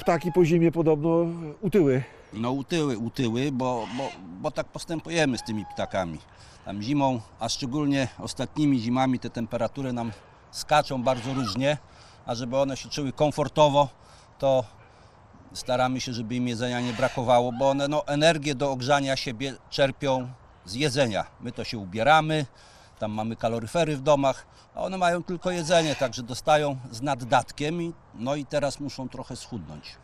ptaki po zimie podobno utyły. No utyły, utyły, bo, bo, bo tak postępujemy z tymi ptakami. Tam zimą, a szczególnie ostatnimi zimami te temperatury nam skaczą bardzo różnie, a żeby one się czuły komfortowo, to staramy się, żeby im jedzenia nie brakowało, bo one no, energię do ogrzania siebie czerpią z jedzenia. My to się ubieramy, tam mamy kaloryfery w domach, a one mają tylko jedzenie, także dostają z naddatkiem i, no i teraz muszą trochę schudnąć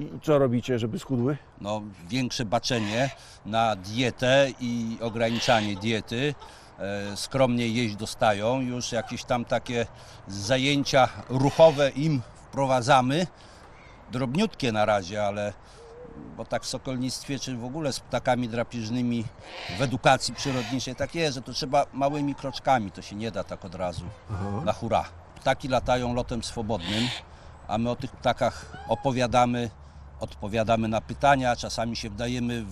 I co robicie, żeby schudły? no, większe baczenie na dietę i ograniczanie diety. E, Skromnie jeść dostają, już jakieś tam takie zajęcia ruchowe im wprowadzamy. Drobniutkie na razie, ale bo tak w sokolnictwie, czy w ogóle z ptakami drapieżnymi w edukacji przyrodniczej tak jest, że to trzeba małymi kroczkami, to się nie da tak od razu na hura. Ptaki latają lotem swobodnym, a my o tych ptakach opowiadamy, odpowiadamy na pytania, czasami się wdajemy w,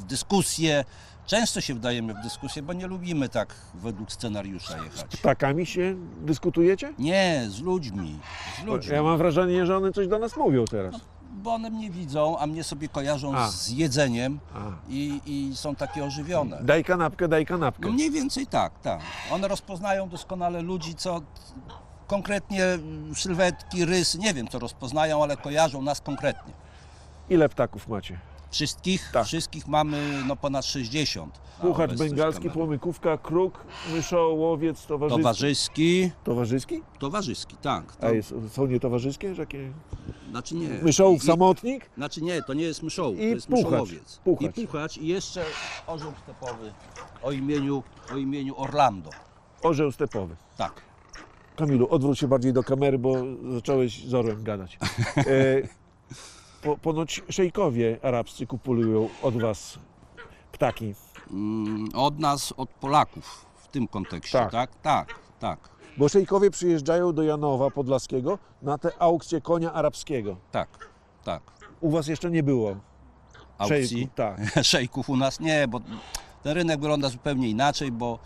w dyskusje. Często się wdajemy w dyskusje, bo nie lubimy tak według scenariusza jechać. Ptakami się dyskutujecie? Nie, z ludźmi, z ludźmi. Ja mam wrażenie, że one coś do nas mówią teraz. Bo one mnie widzą, a mnie sobie kojarzą A. z jedzeniem A. i, i są takie ożywione. Daj kanapkę, daj kanapkę. No mniej więcej tak, tak. One rozpoznają doskonale ludzi, co konkretnie mm, sylwetki, rysy, nie wiem co rozpoznają, ale kojarzą nas konkretnie. Ile ptaków macie? Wszystkich, Tak. wszystkich mamy no, ponad 60. na Puchacz obecność bengalski, kamery. płomykówka, kruk, myszołowiec, towarzyski. Towarzyski, Towarzyski? towarzyski, tak. To, A jest, są nietowarzyskie? Że Jakie? Znaczy nie. Myszołów I- samotnik? Znaczy nie, to nie jest myszołów, to I jest puchacz. myszołowiec. Puchacz. I puchacz i jeszcze orzeł stepowy o imieniu, o imieniu Orlando. Orzeł stepowy. Tak. Kamilu, odwróć się bardziej do kamery, bo zacząłeś z orłem gadać. E, po, ponoć szejkowie arabscy kupują od was ptaki. Mm, Od nas, od Polaków w tym kontekście, Tak. tak? Tak, tak. Bo szejkowie przyjeżdżają do Janowa Podlaskiego na tę aukcję konia arabskiego. Tak, tak. U was jeszcze nie było Aukcji. szejków. Tak. Szejków u nas nie, bo ten rynek wygląda zupełnie inaczej, bo,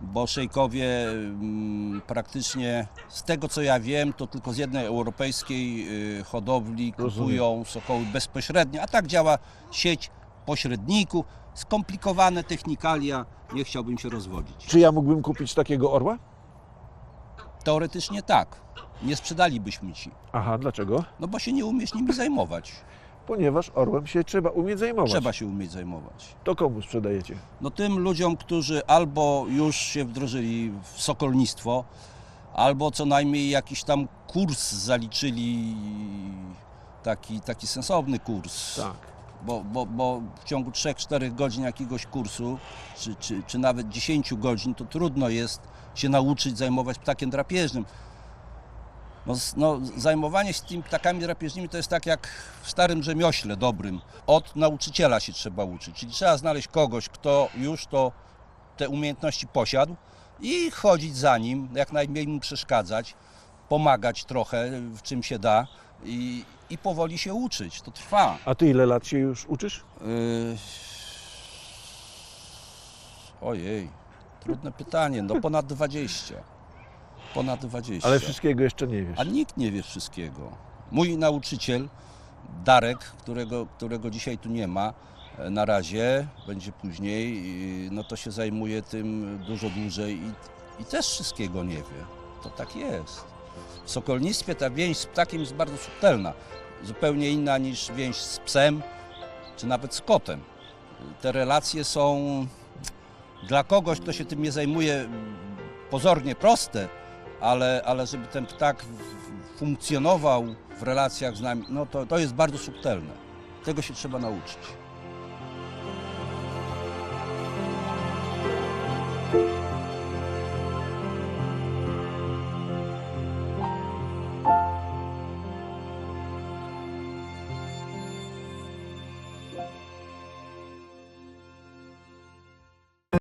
bo szejkowie mm, praktycznie z tego co ja wiem, to tylko z jednej europejskiej y, hodowli kupują sokoły bezpośrednio, a tak działa sieć pośredników, skomplikowane technikalia, nie chciałbym się rozwodzić. Czy ja mógłbym kupić takiego orła? Teoretycznie tak, nie sprzedalibyśmy ci, Aha, dlaczego? no bo się nie umiesz nimi zajmować. Ponieważ orłem się trzeba umieć zajmować. Trzeba się umieć zajmować. To komu sprzedajecie? No tym ludziom, którzy albo już się wdrożyli w sokolnictwo, albo co najmniej jakiś tam kurs zaliczyli, taki, taki sensowny kurs. Tak. Bo, bo, bo w ciągu 3-4 godzin jakiegoś kursu, czy, czy, czy nawet 10 godzin, to trudno jest się nauczyć zajmować ptakiem drapieżnym. No, no, zajmowanie się tymi ptakami drapieżnymi to jest tak jak w starym rzemiośle dobrym. Od nauczyciela się trzeba uczyć, czyli trzeba znaleźć kogoś, kto już to, te umiejętności posiadł i chodzić za nim, jak najmniej mu przeszkadzać, pomagać trochę w czym się da i, i powoli się uczyć. To trwa. A ty ile lat się już uczysz? Yy... Ojej, trudne pytanie. No ponad 20. Ponad 20. Ale wszystkiego jeszcze nie wiesz. A nikt nie wie wszystkiego. Mój nauczyciel, Darek, którego, którego dzisiaj tu nie ma e, na razie, będzie później, no to się zajmuje tym dużo dłużej i, i też wszystkiego nie wie. To tak jest. W sokolnictwie ta więź z ptakiem jest bardzo subtelna. Zupełnie inna niż więź z psem, czy nawet z kotem. Te relacje są dla kogoś, kto się tym nie zajmuje, pozornie proste, ale, ale żeby ten ptak funkcjonował w relacjach z nami, no to, to jest bardzo subtelne. Tego się trzeba nauczyć.